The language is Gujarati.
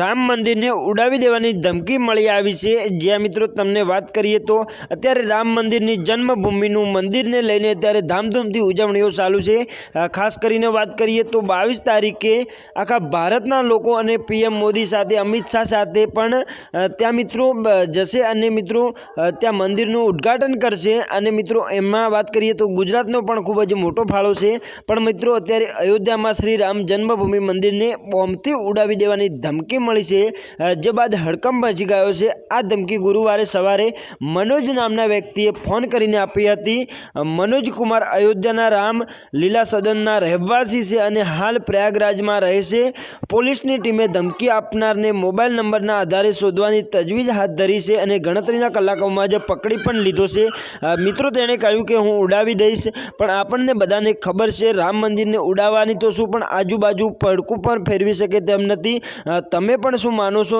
રામ મંદિરને ઉડાવી દેવાની ધમકી મળી આવી છે. જ્યાં મિત્રો તમને વાત કરીએ તો અત્યારે રામ મંદિરની જન્મભૂમિનું મંદિરને લઈને અત્યારે ધામધૂમથી ઉજવણીઓ ચાલુ છે. ખાસ કરીને વાત કરીએ તો બાવીસ તારીખે આખા ભારતના લોકો અને પીએમ મોદી સાથે, અમિત શાહ સાથે પણ ત્યાં મિત્રો જશે અને મિત્રો ત્યાં મંદિરનું ઉદ્ઘાટન કરશે. અને મિત્રો, એમાં વાત કરીએ તો ગુજરાતનો પણ ખૂબ જ મોટો ફાળો છે. પણ મિત્રો, અત્યારે અયોધ્યામાં શ્રી રામ જન્મભૂમિ મંદિરને બોમ્બથી ઉડાવી દેવાની ધમકી મળી છે. જે બાદ હડકંપ મચી ગયો છે. આ ધમકી ગુરુવારે સવારે મનોજ નામના વ્યક્તિએ ફોન કરીને આપી હતી. મનોજ કુમાર અયોધ્યાના રામ લીલા સદનના રહેવાસી છે અને હાલ પ્રયાગરાજમાં રહે છે. પોલીસની ટીમે ધમકી આપનારને મોબાઈલ નંબરના આધારે શોધવાની તજવીજ હાથ ધરી છે અને ગણતરીના કલાકોમાં જ પકડી પણ લીધો છે. મિત્રો, તેણે કહ્યું કે હું ઉડાવી દઈશ, પણ આપણને બધાને ખબર છે, રામ મંદિરને ઉડાવવાની તો શું, પણ આજુબાજુ પડકું પણ ફેરવી શકે તેમ નથી. તમે પણ શું માનો છો